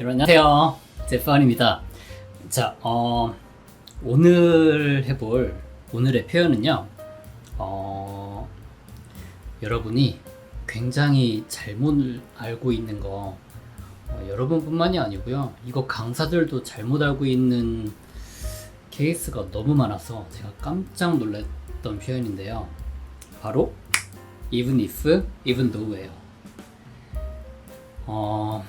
여러분 안녕하세요. 제프안입니다. 자, 어, 오늘 해볼 오늘의 표현은요. 어, 여러분이 굉장히 잘못 알고 있는 거 어, 여러분뿐만이 아니고요. 이거 강사들도 잘못 알고 있는 케이스가 너무 많아서 제가 깜짝 놀랐던 표현인데요. 바로 even if, even though예요. 어,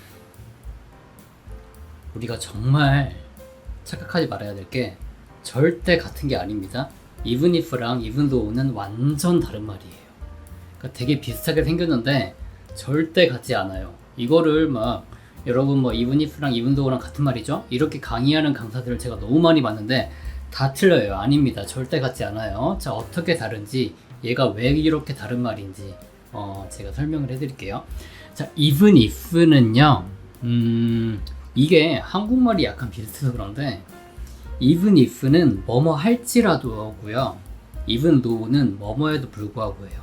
우리가 정말 착각하지 말아야 될 게 절대 같은 게 아닙니다. even if랑 even though는 완전 다른 말이에요. 그러니까 되게 비슷하게 생겼는데 절대 같지 않아요. 이거를 막 여러분 뭐 even if랑 even though랑 같은 말이죠? 이렇게 강의하는 강사들을 제가 너무 많이 봤는데 다 틀려요. 아닙니다. 절대 같지 않아요. 자, 어떻게 다른지 얘가 왜 이렇게 다른 말인지 어, 제가 설명을 해드릴게요. 자, even if는요, 음, 이게 한국말이 약간 비슷해서 그런데, even if는 뭐뭐 할지라도고요, even though는 뭐뭐에도 불구하고예요.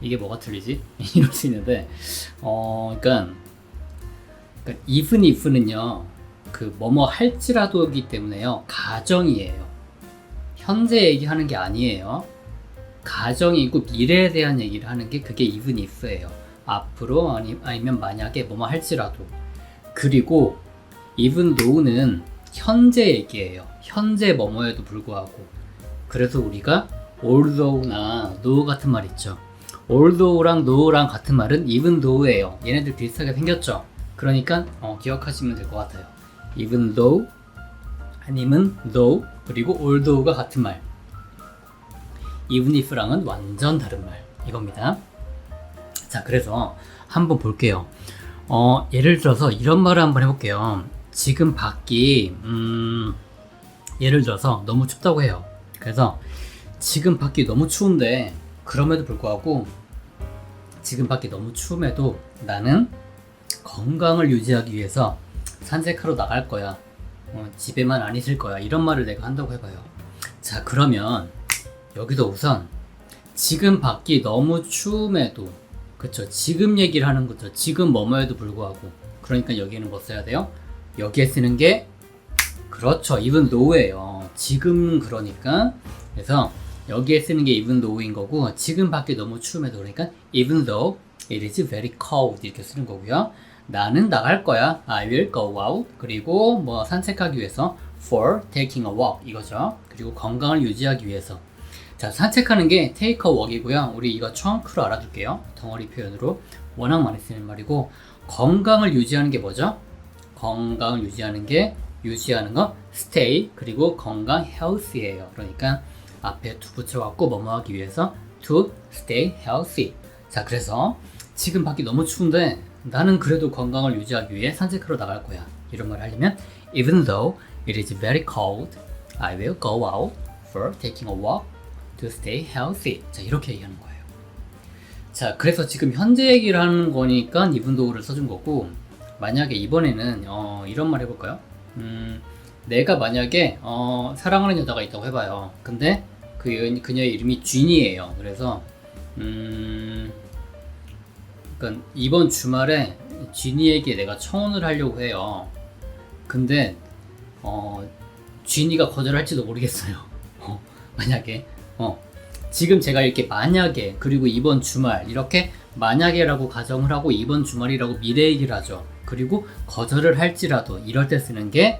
이게 뭐가 틀리지? 이럴 수 있는데, 어, 그러니까, 그러니까 even if는요, 그 뭐뭐 할지라도이기 때문에요, 가정이에요. 현재 얘기하는 게 아니에요. 가정이고 미래에 대한 얘기를 하는 게 그게 even if예요. 앞으로 아니, 아니면 만약에 뭐뭐 할지라도 그리고 even though는 현재 얘기예요. 현재 뭐뭐에도 불구하고 그래서 우리가 although나 though 같은 말 있죠. although랑 though랑 같은 말은 even though예요. 얘네들 비슷하게 생겼죠. 그러니까 어, 기억하시면 될 것 같아요. even though 아니면 though 그리고 although가 같은 말. even if랑은 완전 다른 말 이겁니다. 자, 그래서 한번 볼게요. 어, 예를 들어서 이런 말을 한번 해볼게요. 지금 밖이 음, 예를 들어서 너무 춥다고 해요. 그래서 지금 밖이 너무 추운데 그럼에도 불구하고 지금 밖이 너무 추움에도 나는 건강을 유지하기 위해서 산책하러 나갈 거야. 어, 집에만 안 있을 거야. 이런 말을 내가 한다고 해봐요. 자, 그러면 여기도 우선 지금 밖이 너무 추움에도 그쵸. 지금 얘기를 하는 거죠. 지금 뭐뭐에도 불구하고. 그러니까 여기는 뭐 써야 돼요? 여기에 쓰는 게 그렇죠. even though예요. 지금 그러니까. 그래서 여기에 쓰는 게 even though인 거고 지금 밖이 너무 추움에도 그러니까 even though it is very cold 이렇게 쓰는 거고요. 나는 나갈 거야. I will go out. 그리고 뭐 산책하기 위해서 for taking a walk 이거죠. 그리고 건강을 유지하기 위해서 자, 산책하는 게 a walk이고요. 우리 이거 trunk로 알아둘게요. 덩어리 표현으로 워낙 많이 쓰는 말이고 건강을 유지하는 게 뭐죠? 건강을 유지하는 게 유지하는 거 stay 그리고 건강 healthy예요. 그러니까 앞에 to 붙여갖고 뭐뭐 하기 위해서 to stay healthy. 자, 그래서 지금 밖이 너무 추운데 나는 그래도 건강을 유지하기 위해 산책하러 나갈 거야. 이런 말 하려면 even though it is very cold, I will go out for taking a walk to stay healthy. 자, 이렇게 얘기하는 거예요. 자, 그래서 지금 현재 얘기를 하는 거니까 이분도를 써준 거고, 만약에 이번에는, 어, 이런 말 해볼까요? 음, 내가 만약에, 어, 사랑하는 여자가 있다고 해봐요. 근데 그, 여- 그녀의 이름이 쥔이에요. 그래서, 음, 그러니까 이번 주말에 쥔이에게 내가 청혼을 하려고 해요. 근데, 어, 쥔이가 거절할지도 모르겠어요. 어, 만약에. 어, 지금 제가 이렇게 만약에 그리고 이번 주말 이렇게 만약에라고 가정을 하고 이번 주말이라고 미래 얘기를 하죠. 그리고 거절을 할지라도 이럴 때 쓰는 게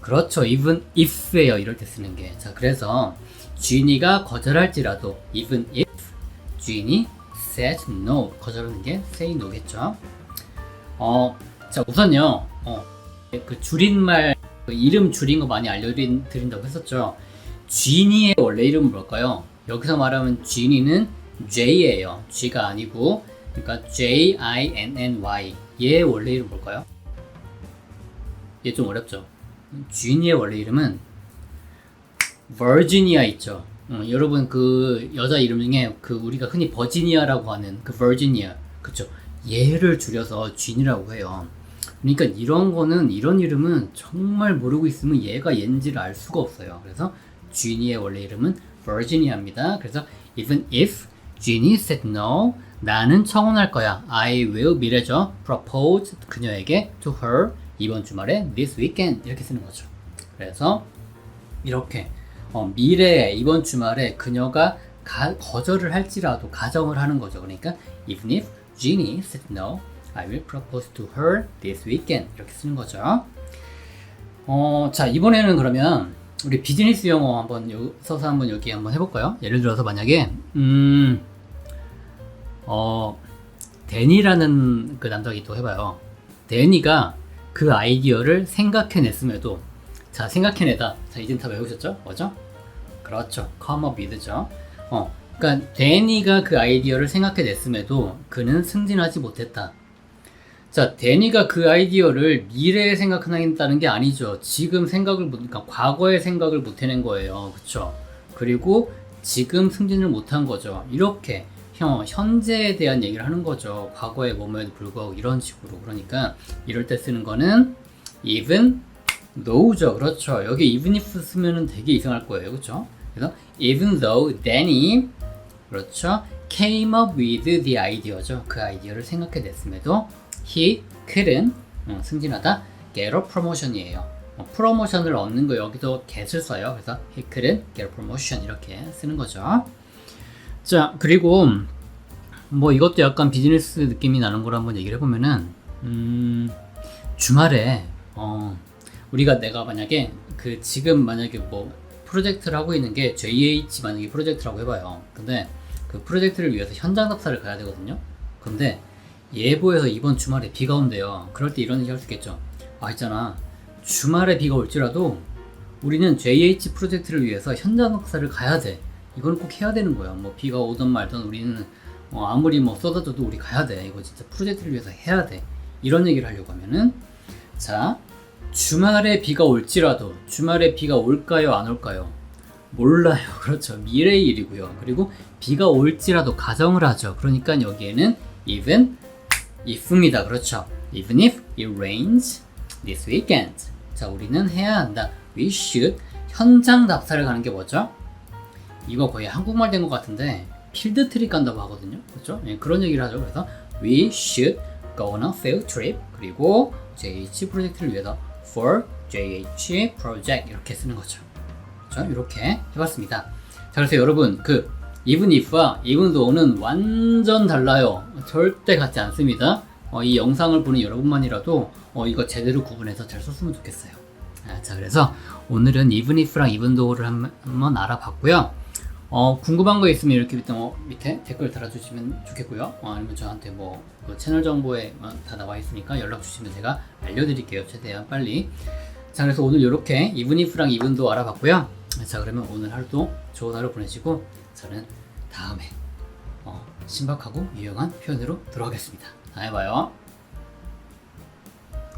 그렇죠. even if예요. 이럴 때 쓰는 게. 자, 그래서 쥐니가 거절할지라도 even if 쥐니 said no 거절하는 게 say no겠죠. 어, 자 우선요. 어, 그 줄임말 그 이름 줄인 거 많이 알려드린다고 했었죠. 쥐니의 원래 이름은 뭘까요? 여기서 말하면 쥐니는 J예요. G가 아니고 그러니까 J I N N Y 얘의 원래 이름 뭘까요? 얘 좀 어렵죠. 쥐니의 원래 이름은 버지니아 있죠. 어, 여러분 그 여자 이름 중에 그 우리가 흔히 버지니아라고 하는 그 버지니아 그쵸? 얘를 줄여서 쥐니라고 해요. 그러니까 이런 거는 이런 이름은 정말 모르고 있으면 얘가 얘인지를 알 수가 없어요. 그래서 쥐니의 원래 이름은 버지니아입니다. 그래서 even if Ginny said no, 나는 청혼할 거야. I will 미래죠. propose 그녀에게 to her 이번 주말에 this weekend 이렇게 쓰는 거죠. 그래서 이렇게 어, 미래에 이번 주말에 그녀가 가- 거절을 할지라도 가정을 하는 거죠. 그러니까 even if Jeannie said no, I will propose to her this weekend 이렇게 쓰는 거죠. 어, 자 이번에는 그러면 우리 비즈니스 영어 한번 요, 써서 한번 여기 한번 해볼까요? 예를 들어서 만약에 음, 어, 데니라는 그 남자가 또 해봐요. 데니가 그 아이디어를 생각해냈음에도 자 생각해내다 자 이젠 다 외우셨죠? 뭐죠? 그렇죠. up with죠. 어, 그러니까 데니가 그 아이디어를 생각해냈음에도 그는 승진하지 못했다. 자, 데니가 그 아이디어를 미래에 생각해낸다는 게 아니죠. 지금 생각을 못, 그러니까 과거에 생각을 못 해낸 거예요. 그쵸? 그리고 지금 승진을 못한 거죠. 이렇게 형, 현재에 대한 얘기를 하는 거죠. 과거에 몸에도 불구하고 이런 식으로. 그러니까 이럴 때 쓰는 거는 even though죠. 그렇죠. 여기 even if 쓰면은 되게 이상할 거예요. 그렇죠? 그래서 even though Danny 그렇죠. came up with the idea죠. 그 아이디어를 생각해 냈음에도 he couldn't 어, 승진하다 get a promotion이에요. 어, 프로모션을 얻는 거 여기도 get을 써요. 그래서 he couldn't get a promotion 이렇게 쓰는 거죠. 자 그리고 뭐 이것도 약간 비즈니스 느낌이 나는 걸 한번 얘기를 해보면은 음, 주말에 어, 우리가 내가 만약에 그 지금 만약에 뭐 프로젝트를 하고 있는 게 JH 만약에 프로젝트라고 해봐요. 근데 그 프로젝트를 위해서 현장 답사를 가야 되거든요. 근데 예보에서 이번 주말에 비가 온대요. 그럴 때 이런 얘기 할 수 있겠죠. 아 있잖아 주말에 비가 올지라도 우리는 JH 프로젝트를 위해서 현장 답사를 가야 돼. 이건 꼭 해야 되는 거야. 뭐 비가 오든 말든 우리는 어, 아무리 뭐 쏟아져도 우리 가야 돼. 이거 진짜 프로젝트를 위해서 해야 돼. 이런 얘기를 하려고 하면은 자 주말에 비가 올지라도 주말에 비가 올까요 안 올까요? 몰라요. 그렇죠. 미래의 일이고요. 그리고 비가 올지라도 가정을 하죠. 그러니까 여기에는 even if입니다. 그렇죠. Even if it rains this weekend. 자, 우리는 해야 한다. We should 현장 답사를 가는 게 뭐죠? 이거 거의 한국말 된 것 같은데 필드 트립 간다고 하거든요. 그렇죠? 예, 그런 얘기를 하죠. 그래서 we should go on a field trip 그리고 JH 프로젝트를 위해서 for JH project 이렇게 쓰는 거죠. 그렇죠? 이렇게 해봤습니다. 자, 그래서 여러분 그 even if와 even though는 완전 달라요. 절대 같지 않습니다. 어, 이 영상을 보는 여러분만이라도 어, 이거 제대로 구분해서 잘 썼으면 좋겠어요. 아, 자, 그래서 오늘은 if랑 even though를 한- 한번 알아봤고요. 어, 궁금한 거 있으면 이렇게 밑에, 어, 밑에 댓글 달아주시면 좋겠고요. 어, 아니면 저한테 뭐, 그 채널 정보에 어, 다 나와 있으니까 연락 주시면 제가 알려드릴게요. 최대한 빨리. 자, 그래서 오늘 이렇게 even if랑 even 알아봤고요. 자, 그러면 오늘 하루도 좋은 하루 보내시고, 저는 다음에 어, 신박하고 유용한 표현으로 돌아오겠습니다. 다음에 봐요.